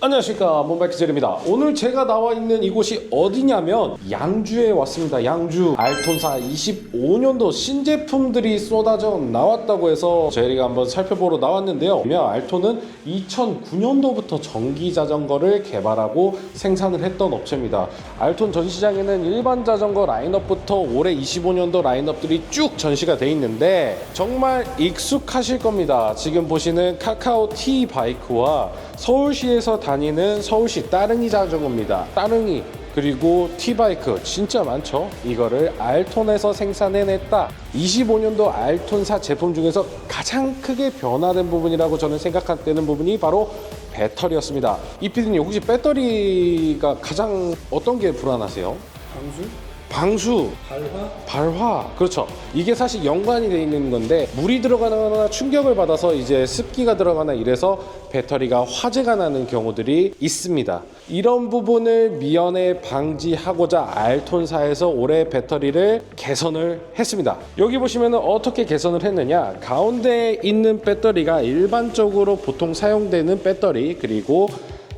안녕하십니까. 몬바이크젤입니다. 오늘 제가 나와 있는 이곳이 어디냐면 양주에 왔습니다. 양주. 알톤사 25년도 신제품들이 쏟아져 나왔다고 해서 저희가 한번 살펴보러 나왔는데요. 알톤은 2009년도부터 전기 자전거를 개발하고 생산을 했던 업체입니다. 알톤 전시장에는 일반 자전거 라인업부터 올해 25년도 라인업들이 쭉 전시가 돼 있는데 정말 익숙하실 겁니다. 지금 보시는 카카오 T 바이크와 서울시에서 다니는 서울시 따릉이 자전거입니다. 따릉이 그리고 T바이크 진짜 많죠? 이거를 알톤에서 생산해냈다. 25년도 알톤사 제품 중에서 가장 크게 변화된 부분이라고 저는 생각하는 부분이 바로 배터리였습니다. 이 PD님 혹시 배터리가 가장 어떤 게 불안하세요? 방수? 방수, 발화? 발화 그렇죠. 이게 사실 연관이 돼 있는 건데 물이 들어가거나 충격을 받아서 이제 습기가 들어가나 이래서 배터리가 화재가 나는 경우들이 있습니다. 이런 부분을 미연에 방지하고자 알톤사에서 올해 배터리를 개선을 했습니다. 여기 보시면 어떻게 개선을 했느냐? 가운데 있는 배터리가 일반적으로 보통 사용되는 배터리 그리고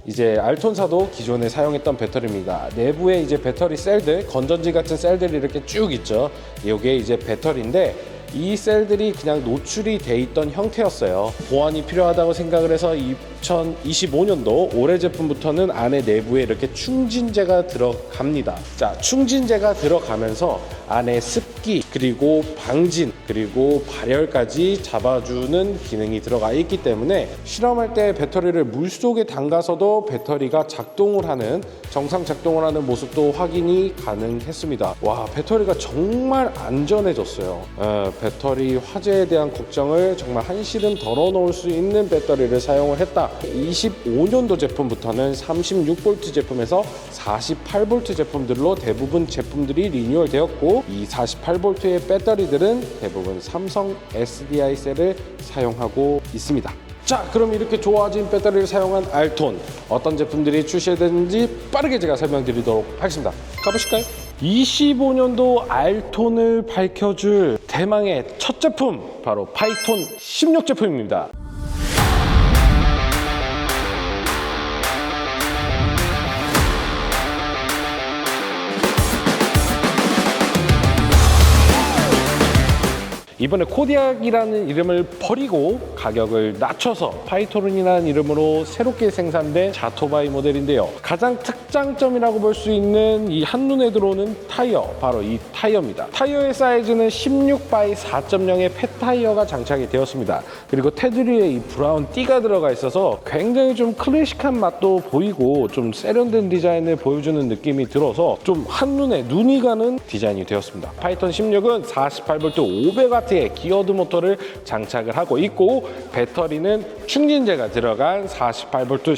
이제 알톤사도 기존에 사용했던 배터리입니다. 내부에 이제 배터리 셀들, 건전지 같은 셀들이 이렇게 쭉 있죠. 이게 이제 배터리인데 이 셀들이 그냥 노출이 돼 있던 형태였어요. 보완이 필요하다고 생각을 해서 2025년도 올해 제품부터는 안에 내부에 이렇게 충진제가 들어갑니다. 자, 충진제가 들어가면서 안에 습기 그리고 방진 그리고 발열까지 잡아주는 기능이 들어가 있기 때문에 실험할 때 배터리를 물 속에 담가서도 배터리가 작동을 하는 정상 작동을 하는 모습도 확인이 가능했습니다. 와 배터리가 정말 안전해졌어요. 에, 배터리 화재에 대한 걱정을 정말 한시름 덜어놓을 수 있는 배터리를 사용을 했다. 25년도 제품부터는 36V 제품에서 48V 제품들로 대부분 제품들이 리뉴얼 되었고 이 48V의 배터리들은 대부분 삼성 SDI 셀을 사용하고 있습니다. 자, 그럼 이렇게 좋아진 배터리를 사용한 알톤 어떤 제품들이 출시되는지 빠르게 제가 설명드리도록 하겠습니다. 가보실까요? 25년도 알톤을 밝혀줄 대망의 첫 제품 바로 파이톤 16 제품입니다. 이번에 코디악이라는 이름을 버리고 가격을 낮춰서 파이토른이라는 이름으로 새롭게 생산된 자토바이 모델인데요. 가장 특장점이라고 볼 수 있는 이 한눈에 들어오는 타이어, 바로 이 타이어입니다. 타이어의 사이즈는 16바이 4.0의 폐타이어가 장착이 되었습니다. 그리고 테두리에 이 브라운 띠가 들어가 있어서 굉장히 좀 클래식한 맛도 보이고 좀 세련된 디자인을 보여주는 느낌이 들어서 좀 한눈에 눈이 가는 디자인이 되었습니다. 파이톤 16은 48V 500W 의 기어드 모터를 장착을 하고 있고 배터리는 충진재가 들어간 48V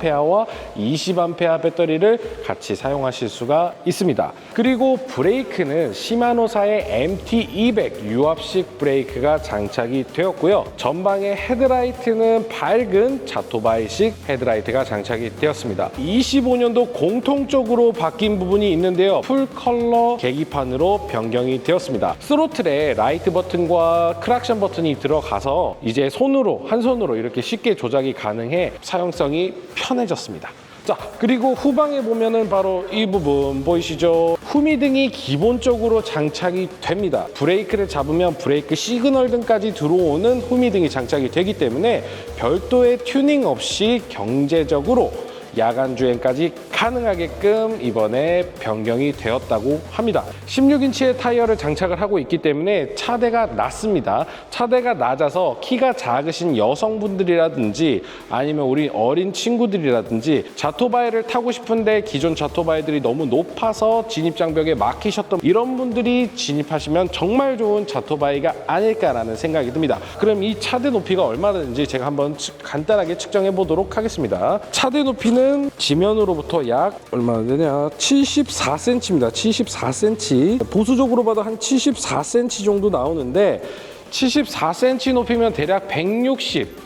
15A와 20A 배터리를 같이 사용하실 수가 있습니다. 그리고 브레이크는 시마노사의 MT200 유압식 브레이크가 장착이 되었고요. 전방의 헤드라이트는 밝은 자토바이식 헤드라이트가 장착이 되었습니다. 25년도 공통적으로 바뀐 부분이 있는데요. 풀 컬러 계기판으로 변경이 되었습니다. 스로틀에 라이트 버튼과 크락션 버튼이 들어가서 이제 손으로 한 손으로 이렇게 쉽게 조작이 가능해 사용성이 편해졌습니다. 자 그리고 후방에 보면은 바로 이 부분 보이시죠 후미등이 기본적으로 장착이 됩니다 브레이크를 잡으면 브레이크 시그널 등까지 들어오는 후미등이 장착이 되기 때문에 별도의 튜닝 없이 경제적으로 야간 주행까지 가능하게끔 이번에 변경이 되었다고 합니다. 16인치의 타이어를 장착을 하고 있기 때문에 차대가 낮습니다. 차대가 낮아서 키가 작으신 여성분들이라든지 아니면 우리 어린 친구들이라든지 자토바이를 타고 싶은데 기존 자토바이들이 너무 높아서 진입장벽에 막히셨던 이런 분들이 진입하시면 정말 좋은 자토바이가 아닐까라는 생각이 듭니다. 그럼 이 차대 높이가 얼마나 되는지 제가 한번 측- 간단하게 측정해 보도록 하겠습니다. 차대 높이는 지면으로부터 약 얼마나 되냐? 74cm입니다. 74cm. 보수적으로 봐도 한 74cm 정도 나오는데 74cm 높이면 대략 160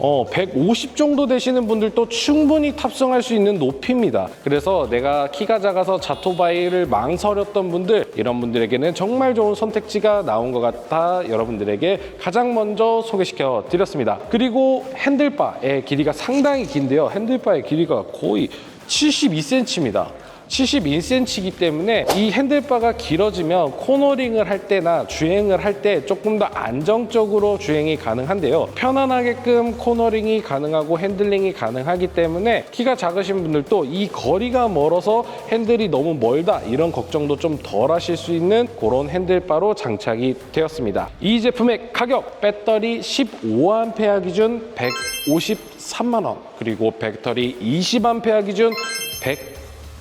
어, 150 정도 되시는 분들도 충분히 탑승할 수 있는 높이입니다. 그래서 내가 키가 작아서 자토바이를 망설였던 분들, 이런 분들에게는 정말 좋은 선택지가 나온 것 같아 여러분들에게 가장 먼저 소개시켜 드렸습니다. 그리고 핸들바의 길이가 상당히 긴데요. 핸들바의 길이가 거의 72cm입니다. 72cm이기 때문에 이 핸들바가 길어지면 코너링을 할 때나 주행을 할 때 조금 더 안정적으로 주행이 가능한데요. 편안하게끔 코너링이 가능하고 핸들링이 가능하기 때문에 키가 작으신 분들도 이 거리가 멀어서 핸들이 너무 멀다 이런 걱정도 좀 덜 하실 수 있는 그런 핸들바로 장착이 되었습니다. 이 제품의 가격 배터리 15A 기준 153만 원 그리고 배터리 20A 기준 100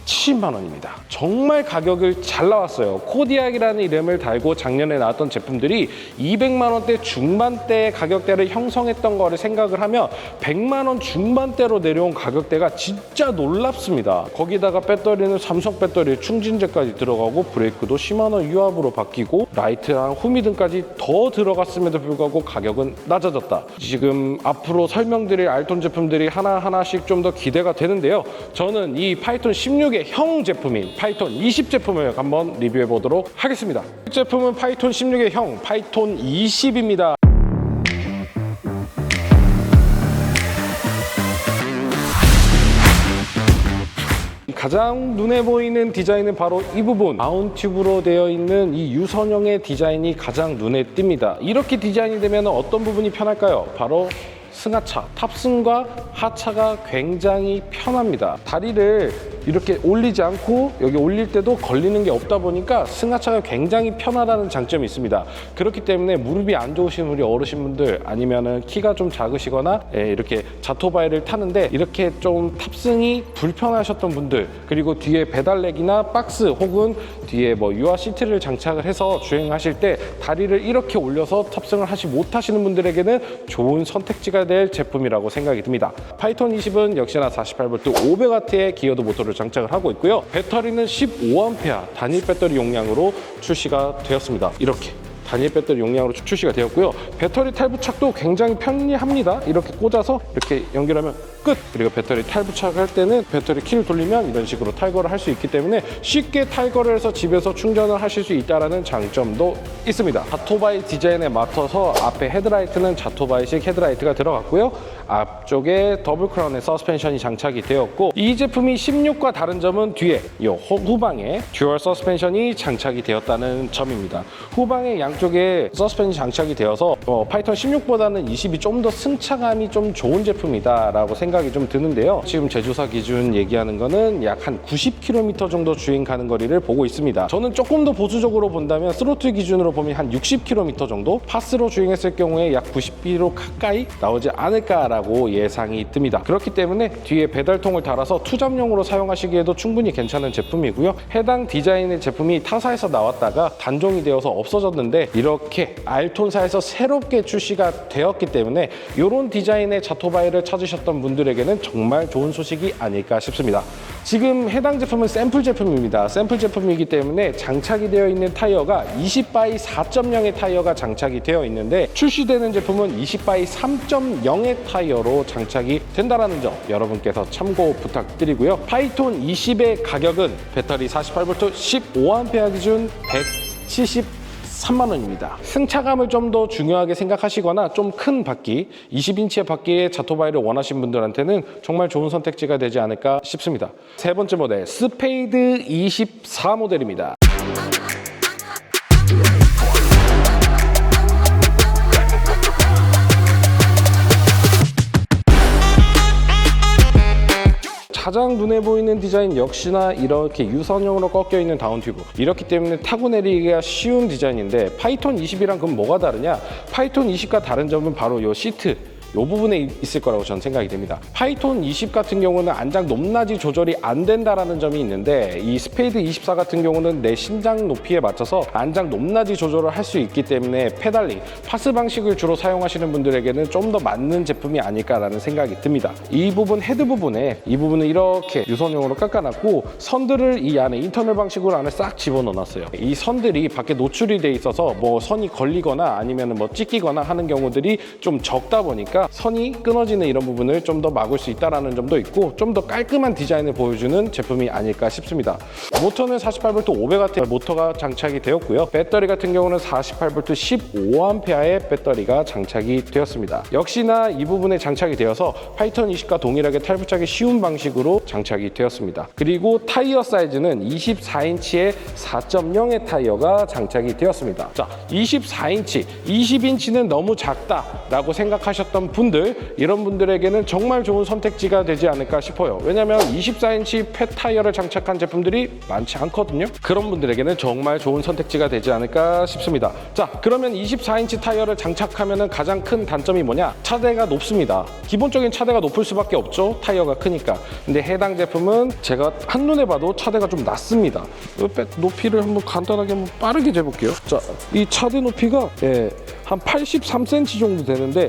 70만 원입니다. 정말 가격을 잘 나왔어요. 코디악이라는 이름을 달고 작년에 나왔던 제품들이 200만 원대 중반대의 가격대를 형성했던 거를 생각을 하면 100만 원 중반대로 내려온 가격대가 진짜 놀랍습니다. 거기다가 배터리는 삼성 배터리 충진제까지 들어가고 브레이크도 10만 원 유압으로 바뀌고 라이트랑 후미등까지 더 들어갔음에도 불구하고 가격은 낮아졌다. 지금 앞으로 설명드릴 알톤 제품들이 하나하나씩 좀 더 기대가 되는데요. 저는 이 파이톤 16의 형 제품인 파이톤 20 제품을 한번 리뷰해 보도록 하겠습니다. 이 제품은 파이톤 16의 형 파이톤 20입니다. 가장 눈에 보이는 디자인은 바로 이 부분 마운 튜브로 되어 있는 이 유선형의 디자인이 가장 눈에 띕니다 이렇게 디자인이 되면 어떤 부분이 편할까요? 바로 승하차 탑승과 하차가 굉장히 편합니다 다리를 이렇게 올리지 않고 여기 올릴 때도 걸리는 게 없다 보니까 승하차가 굉장히 편하다는 장점이 있습니다 그렇기 때문에 무릎이 안 좋으신 우리 어르신분들 아니면은 키가 좀 작으시거나 예, 이렇게 자토바이를 타는데 이렇게 좀 탑승이 불편하셨던 분들 그리고 뒤에 배달렉이나 박스 혹은 뒤에 뭐 유아 시트를 장착을 해서 주행하실 때 다리를 이렇게 올려서 탑승을 하지 못하시는 분들에게는 좋은 선택지가 될 제품이라고 생각이 듭니다. 파이톤 20은 역시나 48V 500W의 기어드 모터를 장착을 하고 있고요. 배터리는 15A 단일 배터리 용량으로 출시가 되었습니다. 이렇게 단일 배터리 용량으로 출시가 되었고요. 배터리 탈부착도 굉장히 편리합니다. 이렇게 꽂아서 이렇게 연결하면 끝! 그리고 배터리 탈부착할 때는 배터리 키를 돌리면 이런 식으로 탈거를 할 수 있기 때문에 쉽게 탈거를 해서 집에서 충전을 하실 수 있다는 장점도 있습니다. 자토바이 디자인에 맞춰서 앞에 헤드라이트는 자토바이식 헤드라이트가 들어갔고요. 앞쪽에 더블 크라운의 서스펜션이 장착이 되었고 이 제품이 16과 다른 점은 뒤에 이 후방에 듀얼 서스펜션이 장착이 되었다는 점입니다. 후방에 양쪽에 서스펜션이 장착이 되어서 어, 파이톤 16보다는 20이 좀 더 승차감이 좀 좋은 제품이다라고 생각 이 좀 드는데요. 지금 제조사 기준 얘기하는 거는 약 한 90km 정도 주행 가는 거리를 보고 있습니다. 저는 조금 더 보수적으로 본다면 스로틀 기준으로 보면 한 60km 정도 파스로 주행했을 경우에 약 90km 가까이 나오지 않을까라고 예상이 듭니다. 그렇기 때문에 뒤에 배달통을 달아서 투잡용으로 사용하시기에도 충분히 괜찮은 제품이고요. 해당 디자인의 제품이 타사에서 나왔다가 단종이 되어서 없어졌는데 이렇게 알톤사에서 새롭게 출시가 되었기 때문에 이런 디자인의 자토바이를 찾으셨던 분들 에게는 정말 좋은 소식이 아닐까 싶습니다. 지금 해당 제품은 샘플 제품입니다. 샘플 제품이기 때문에 장착이 되어 있는 타이어가 20바이 4.0의 타이어가 장착이 되어 있는데 출시되는 제품은 20바이 3.0의 타이어로 장착이 된다는 점 여러분께서 참고 부탁드리고요. 파이톤 20의 가격은 배터리 48V 15A 기준 170 3만 원입니다. 승차감을 좀 더 중요하게 생각하시거나 좀 큰 바퀴, 20인치의 바퀴의 자토바이를 원하신 분들한테는 정말 좋은 선택지가 되지 않을까 싶습니다. 세 번째 모델, 스페이드 24 모델입니다. 가장 눈에 보이는 디자인 역시나 이렇게 유선형으로 꺾여 있는 다운 튜브. 이렇기 때문에 타고 내리기가 쉬운 디자인인데 파이톤 20이랑 그럼 뭐가 다르냐? 파이톤 20과 다른 점은 바로 이 시트 이 부분에 있을 거라고 저는 생각이 됩니다. 파이톤 20 같은 경우는 안장 높낮이 조절이 안 된다라는 점이 있는데 이 스페이드 24 같은 경우는 내 심장 높이에 맞춰서 안장 높낮이 조절을 할 수 있기 때문에 페달링, 파스 방식을 주로 사용하시는 분들에게는 좀 더 맞는 제품이 아닐까라는 생각이 듭니다. 이 부분 헤드 부분에 이 부분을 이렇게 유선형으로 깎아놨고 선들을 이 안에 인터널 방식으로 안에 싹 집어넣어놨어요. 이 선들이 밖에 노출이 돼 있어서 뭐 선이 걸리거나 아니면 뭐 찢기거나 하는 경우들이 좀 적다 보니까 선이 끊어지는 이런 부분을 좀 더 막을 수 있다는 점도 있고 좀 더 깔끔한 디자인을 보여주는 제품이 아닐까 싶습니다. 모터는 48V 500W 모터가 장착이 되었고요. 배터리 같은 경우는 48V 15A의 배터리가 장착이 되었습니다. 역시나 이 부분에 장착이 되어서 파이턴 20과 동일하게 탈부착이 쉬운 방식으로 장착이 되었습니다. 그리고 타이어 사이즈는 24인치의 4.0의 타이어가 장착이 되었습니다. 자, 24인치, 20인치는 너무 작다라고 생각하셨던 분들, 이런 분들에게는 정말 좋은 선택지가 되지 않을까 싶어요. 왜냐하면 24인치 펫 타이어를 장착한 제품들이 많지 않거든요. 그런 분들에게는 정말 좋은 선택지가 되지 않을까 싶습니다. 자, 그러면 24인치 타이어를 장착하면 가장 큰 단점이 뭐냐? 차대가 높습니다. 기본적인 차대가 높을 수밖에 없죠. 타이어가 크니까. 근데 해당 제품은 제가 한눈에 봐도 차대가 좀 낮습니다. 높이를 한번 간단하게 한번 빠르게 재볼게요. 자, 이 차대 높이가 예, 한 83cm 정도 되는데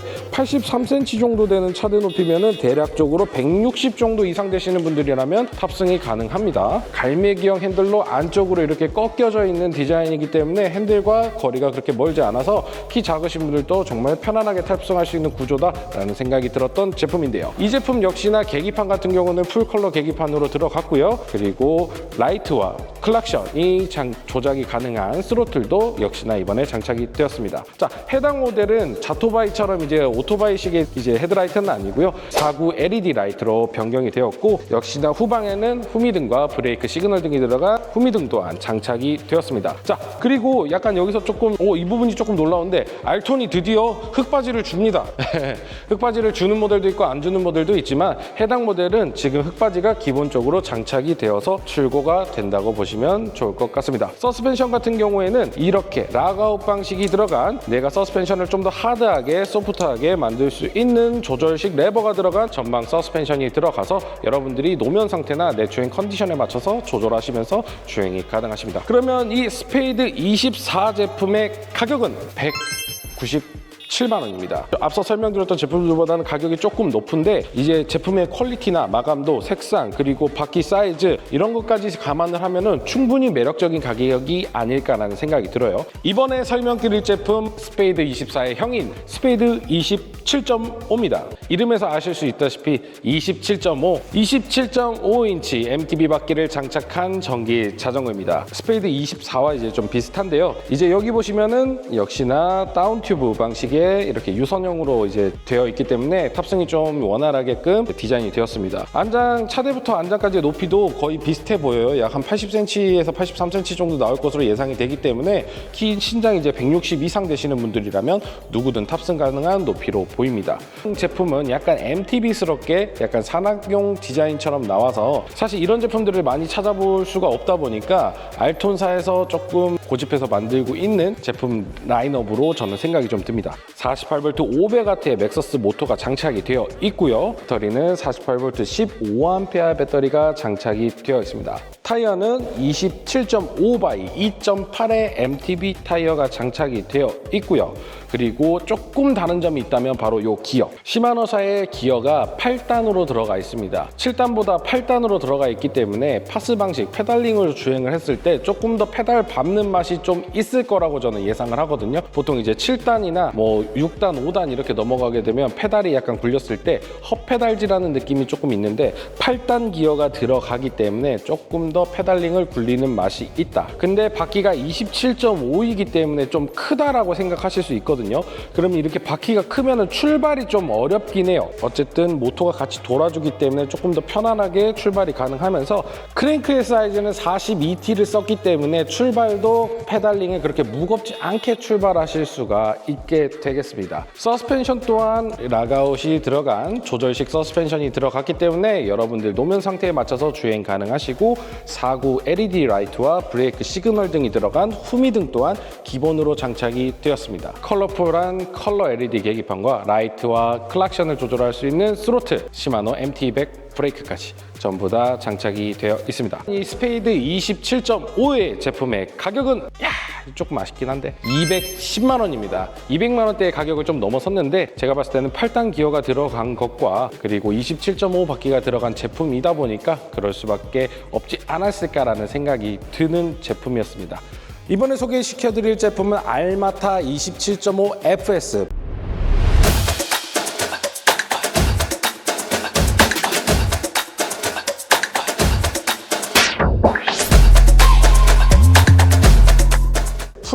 83cm 정도 되는 차대 높이면은 대략적으로 160 정도 이상 되시는 분들이라면 탑승이 가능합니다. 갈매기형 핸들로 안쪽으로 이렇게 꺾여져 있는 디자인이기 때문에 핸들과 거리가 그렇게 멀지 않아서 키 작으신 분들도 정말 편안하게 탑승할 수 있는 구조다라는 생각이 들었던 제품인데요. 이 제품 역시나 계기판 같은 경우는 풀컬러 계기판으로 들어갔고요. 그리고 라이트와 클락션이 장, 조작이 가능한 스로틀도 역시나 이번에 장착이 되었습니다. 자, 해당 모델은 자토바이처럼 이제 오토바이 식의 이제 헤드라이트는 아니고요. 4구 LED 라이트로 변경이 되었고 역시나 후방에는 후미등과 브레이크 시그널 등이 들어간 후미등 또한 장착이 되었습니다. 자, 그리고 약간 여기서 조금 오, 이 부분이 조금 놀라운데 알톤이 드디어 흑바지를 줍니다. 흑바지를 주는 모델도 있고 안 주는 모델도 있지만 해당 모델은 지금 흑바지가 기본적으로 장착이 되어서 출고가 된다고 보시면 좋을 것 같습니다. 서스펜션 같은 경우에는 이렇게 락아웃 방식이 들어간 내가 서스펜션을 좀 더 하드하게 소프트하게 만들 수 있는 조절식 레버가 들어간 전방 서스펜션이 들어가서 여러분들이 노면 상태나 내 주행 컨디션에 맞춰서 조절하시면서 주행이 가능하십니다. 그러면 이 스페이드 24 제품의 가격은 190 7만 원입니다. 앞서 설명드렸던 제품들보다는 가격이 조금 높은데 이제 제품의 퀄리티나 마감도, 색상, 그리고 바퀴 사이즈 이런 것까지 감안을 하면은 충분히 매력적인 가격이 아닐까라는 생각이 들어요. 이번에 설명드릴 제품 스페이드 24의 형인 스페이드 27.5입니다. 이름에서 아실 수 있다시피 27.5, 27.5인치 MTB 바퀴를 장착한 전기 자전거입니다. 스페이드 24와 이제 좀 비슷한데요. 이제 여기 보시면은 역시나 다운 튜브 방식의 이렇게 유선형으로 이제 되어 있기 때문에 탑승이 좀 원활하게끔 디자인이 되었습니다. 안장 차대부터 안장까지의 높이도 거의 비슷해 보여요. 약 한 80cm에서 83cm 정도 나올 것으로 예상이 되기 때문에 키 신장이 이제 160 이상 되시는 분들이라면 누구든 탑승 가능한 높이로 보입니다. 제품은 약간 MTB스럽게 약간 산악용 디자인처럼 나와서 사실 이런 제품들을 많이 찾아볼 수가 없다 보니까 알톤사에서 조금 고집해서 만들고 있는 제품 라인업으로 저는 생각이 좀 듭니다. 48V 500W의 맥서스 모터가 장착이 되어 있고요. 배터리는 48V 15A 배터리가 장착이 되어 있습니다. 타이어는 27.5바이 2.8의 MTB 타이어가 장착이 되어 있고요. 그리고 조금 다른 점이 있다면 바로 요 기어. 시마노사의 기어가 8단으로 들어가 있습니다. 7단보다 8단으로 들어가 있기 때문에 파스 방식, 페달링을 주행을 했을 때 조금 더 페달 밟는 맛이 좀 있을 거라고 저는 예상을 하거든요. 보통 이제 7단이나 뭐 6단, 5단 이렇게 넘어가게 되면 페달이 약간 굴렸을 때 헛페달질하는 느낌이 조금 있는데 8단 기어가 들어가기 때문에 조금 더 페달링을 굴리는 맛이 있다. 근데 바퀴가 27.5이기 때문에 좀 크다라고 생각하실 수 있거든요. 그럼 이렇게 바퀴가 크면 출발이 좀 어렵긴 해요. 어쨌든 모터가 같이 돌아주기 때문에 조금 더 편안하게 출발이 가능하면서 크랭크의 사이즈는 42T를 썼기 때문에 출발도 페달링에 그렇게 무겁지 않게 출발하실 수가 있게 되겠습니다. 서스펜션 또한 락아웃이 들어간 조절식 서스펜션이 들어갔기 때문에 여러분들 노면 상태에 맞춰서 주행 가능하시고 4구 LED 라이트와 브레이크 시그널 등이 들어간 후미등 또한 기본으로 장착이 되었습니다. 컬러풀한 컬러 LED 계기판과 라이트와 클락션을 조절할 수 있는 스로틀, 시마노 MT100 브레이크까지 전부 다 장착이 되어 있습니다. 이 스페이드 27.5의 제품의 가격은 야 조금 아쉽긴 한데 210만 원입니다. 200만 원대의 가격을 좀 넘어섰는데 제가 봤을 때는 8단 기어가 들어간 것과 그리고 27.5 바퀴가 들어간 제품이다 보니까 그럴 수밖에 없지 않았을까라는 생각이 드는 제품이었습니다. 이번에 소개시켜드릴 제품은 알마타 27.5 FS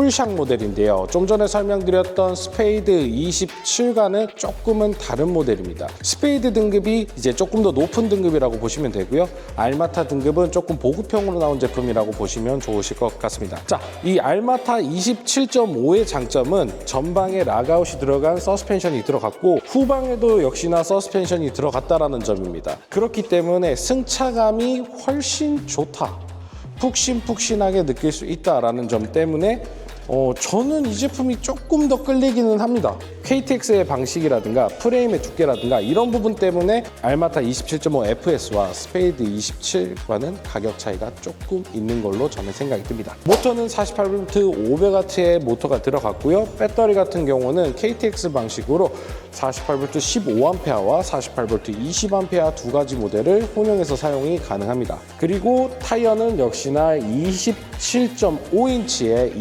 풀샥 모델인데요. 좀 전에 설명드렸던 스페이드 27과는 조금은 다른 모델입니다. 스페이드 등급이 이제 조금 더 높은 등급이라고 보시면 되고요. 알마타 등급은 조금 보급형으로 나온 제품이라고 보시면 좋으실 것 같습니다. 자, 이 알마타 27.5의 장점은 전방에 락아웃이 들어간 서스펜션이 들어갔고 후방에도 역시나 서스펜션이 들어갔다라는 점입니다. 그렇기 때문에 승차감이 훨씬 좋다. 푹신푹신하게 느낄 수 있다라는 점 때문에 어, 저는 이 제품이 조금 더 끌리기는 합니다. KTX의 방식이라든가 프레임의 두께라든가 이런 부분 때문에 알마타 27.5 FS와 스페이드 27과는 가격 차이가 조금 있는 걸로 저는 생각이 듭니다. 모터는 48V 500W의 모터가 들어갔고요. 배터리 같은 경우는 KTX 방식으로 48V 15A와 48V 20A 두 가지 모델을 혼용해서 사용이 가능합니다. 그리고 타이어는 역시나 27.5인치의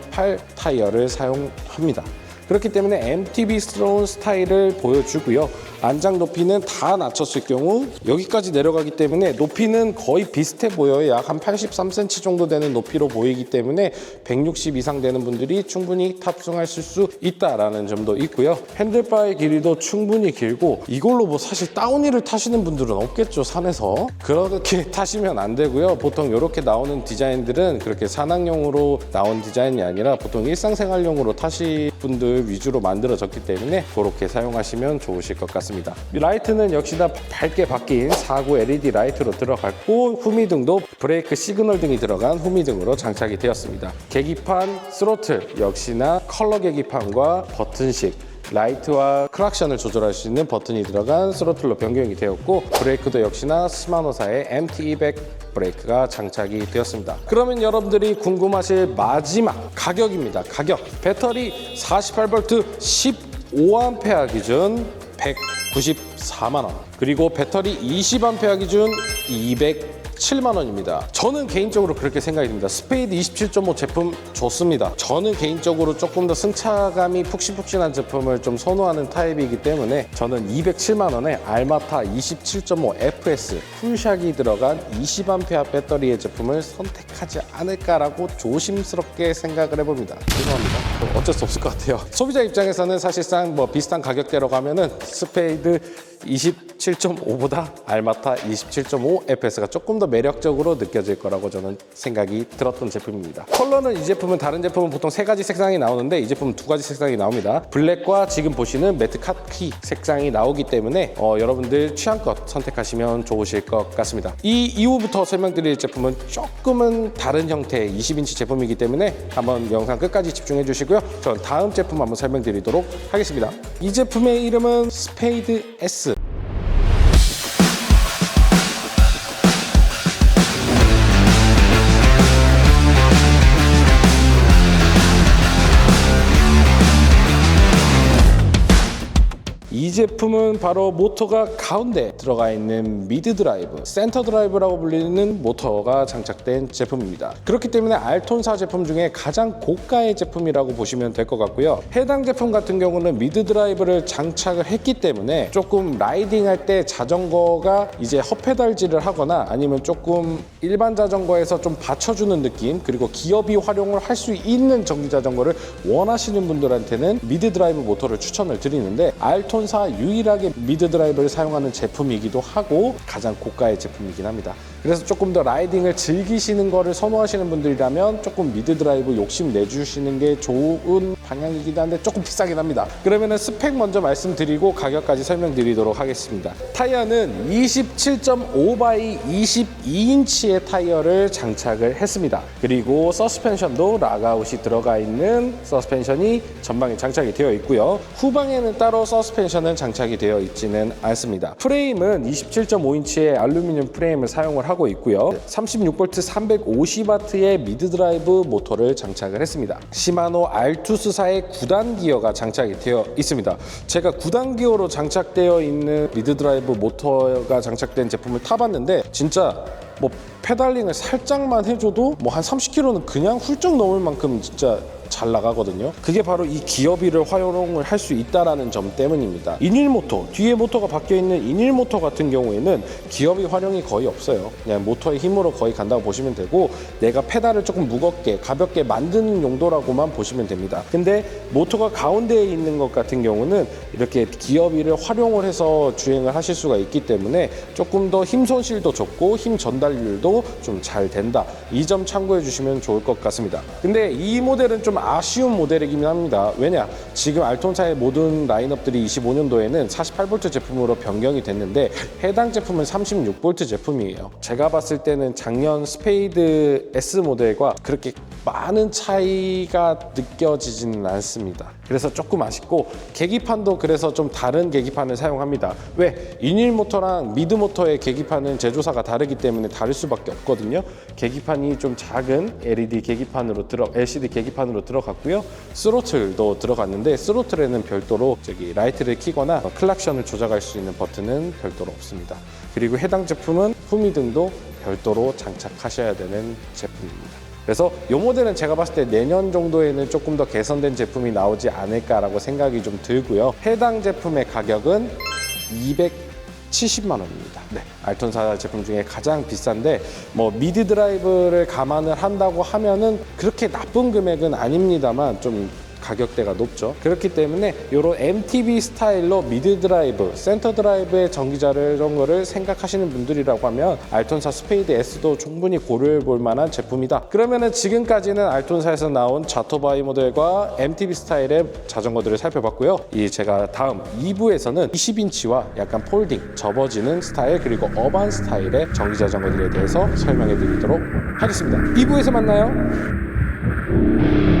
2.8 타이어를 사용합니다. 그렇기 때문에 MTB스러운 스타일을 보여주고요. 안장 높이는 다 낮췄을 경우 여기까지 내려가기 때문에 높이는 거의 비슷해 보여요. 약 한 83cm 정도 되는 높이로 보이기 때문에 160 이상 되는 분들이 충분히 탑승하실 수 있다라는 점도 있고요. 핸들바의 길이도 충분히 길고 이걸로 뭐 사실 다운힐을 타시는 분들은 없겠죠 산에서 그렇게 타시면 안 되고요. 보통 이렇게 나오는 디자인들은 그렇게 산악용으로 나온 디자인이 아니라 보통 일상생활용으로 타실 분들 위주로 만들어졌기 때문에 그렇게 사용하시면 좋으실 것 같습니다. 이 라이트는 역시나 밝게 바뀐 4구 LED 라이트로 들어갔고 후미등도 브레이크 시그널 등이 들어간 후미등으로 장착이 되었습니다. 계기판, 스로틀 역시나 컬러 계기판과 버튼식 라이트와 크락션을 조절할 수 있는 버튼이 들어간 스로틀로 변경이 되었고 브레이크도 역시나 시마노사의 MT200 브레이크가 장착이 되었습니다. 그러면 여러분들이 궁금하실 마지막 가격입니다. 가격 배터리 48V 15A 기준 194만 원. 그리고 배터리 20A 기준 207만 원입니다. 저는 개인적으로 그렇게 생각이 듭니다. 스페이드 27.5 제품 좋습니다. 저는 개인적으로 조금 더 승차감이 푹신푹신한 제품을 좀 선호하는 타입이기 때문에 저는 207만 원에 알마타 27.5 FS 풀샥이 들어간 20A 배터리의 제품을 선택하지 않을까라고 조심스럽게 생각을 해봅니다. 죄송합니다. 뭐 어쩔 수 없을 것 같아요. 소비자 입장에서는 사실상 뭐 비슷한 가격대로 가면은 스페이드 27.5보다 알마타 27.5 FS가 조금 더 매력적으로 느껴질 거라고 저는 생각이 들었던 제품입니다. 컬러는 이 제품은 다른 제품은 보통 세 가지 색상이 나오는데 이 제품은 두 가지 색상이 나옵니다. 블랙과 지금 보시는 매트 카키 색상이 나오기 때문에 어, 여러분들 취향껏 선택하시면 좋으실 것 같습니다. 이 이후부터 설명드릴 제품은 조금은 다른 형태의 20인치 제품이기 때문에 한번 영상 끝까지 집중해 주시고요. 전 다음 제품 한번 설명드리도록 하겠습니다. 이 제품의 이름은 스페이드 S. 제품은 바로 모터가 가운데 들어가 있는 미드 드라이브, 센터 드라이브라고 불리는 모터가 장착된 제품입니다. 그렇기 때문에 알톤사 제품 중에 가장 고가의 제품이라고 보시면 될 것 같고요. 해당 제품 같은 경우는 미드 드라이브를 장착을 했기 때문에 조금 라이딩할 때 자전거가 이제 헛페달질을 하거나 아니면 조금 일반 자전거에서 좀 받쳐주는 느낌 그리고 기어비 활용을 할 수 있는 전기 자전거를 원하시는 분들한테는 미드 드라이브 모터를 추천을 드리는데 알톤사 유일하게 미드 드라이브를 사용하는 제품이기도 하고 가장 고가의 제품이긴 합니다. 그래서 조금 더 라이딩을 즐기시는 거를 선호하시는 분들이라면 조금 미드 드라이브 욕심 내주시는 게 좋은 방향이긴 한데 조금 비싸긴 합니다. 그러면은 스펙 먼저 말씀드리고 가격까지 설명드리도록 하겠습니다. 타이어는 27.5 바이 22인치의 타이어를 장착을 했습니다. 그리고 서스펜션도 락아웃이 들어가 있는 서스펜션이 전방에 장착이 되어 있고요. 후방에는 따로 서스펜션은 장착이 되어 있지는 않습니다. 프레임은 27.5인치의 알루미늄 프레임을 사용을 하고 있고요. 36V 350W의 미드 드라이브 모터를 장착을 했습니다. 시마노 알투스사의 9단 기어가 장착이 되어 있습니다. 제가 9단 기어로 장착되어 있는 미드 드라이브 모터가 장착된 제품을 타봤는데 진짜 뭐 페달링을 살짝만 해줘도 뭐 한 30km는 그냥 훌쩍 넘을 만큼 진짜 잘 나가거든요. 그게 바로 이 기어비를 활용을 할 수 있다라는 점 때문입니다. 인일 모터, 뒤에 모터가 박혀 있는 인일 모터 같은 경우에는 기어비 활용이 거의 없어요. 그냥 모터의 힘으로 거의 간다고 보시면 되고 내가 페달을 조금 무겁게 가볍게 만드는 용도라고만 보시면 됩니다. 근데 모터가 가운데에 있는 것 같은 경우는 이렇게 기어비를 활용을 해서 주행을 하실 수가 있기 때문에 조금 더 힘 손실도 좋고 힘 전달률도 좀 잘 된다. 이 점 참고해 주시면 좋을 것 같습니다. 근데 이 모델은 좀 아쉬운 모델이긴 합니다. 왜냐? 지금 알톤차의 모든 라인업들이 25년도에는 48V 제품으로 변경이 됐는데 해당 제품은 36V 제품이에요. 제가 봤을 때는 작년 스페이드 S 모델과 그렇게 많은 차이가 느껴지지는 않습니다. 그래서 조금 아쉽고 계기판도 그래서 좀 다른 계기판을 사용합니다. 왜? 인일 모터랑 미드 모터의 계기판은 제조사가 다르기 때문에 다를 수밖에 없거든요. 계기판이 좀 작은 LED 계기판으로 들어 LCD 계기판으로 들어 갔고요. 스로틀도 들어갔는데 스로틀에는 별도로 저기 라이트를 켜거나 클락션을 조작할 수 있는 버튼은 별도로 없습니다. 그리고 해당 제품은 후미등도 별도로 장착하셔야 되는 제품입니다. 그래서 이 모델은 제가 봤을 때 내년 정도에는 조금 더 개선된 제품이 나오지 않을까라고 생각이 좀 들고요. 해당 제품의 가격은 270만 원입니다. 네, 알톤사 제품 중에 가장 비싼데 뭐 미드 드라이브를 감안을 한다고 하면은 그렇게 나쁜 금액은 아닙니다만 좀 가격대가 높죠. 그렇기 때문에 이런 MTB 스타일로 미드 드라이브, 센터 드라이브의 전기자를 이런 거를 생각하시는 분들이라고 하면 알톤사 스페이드 S도 충분히 고려해 볼 만한 제품이다. 그러면은 지금까지는 알톤사에서 나온 자토바이 모델과 MTB 스타일의 자전거들을 살펴봤고요. 이 제가 다음 2부에서는 20인치와 약간 폴딩, 접어지는 스타일 그리고 어반 스타일의 전기 자전거들에 대해서 설명해 드리도록 하겠습니다. 2부에서 만나요.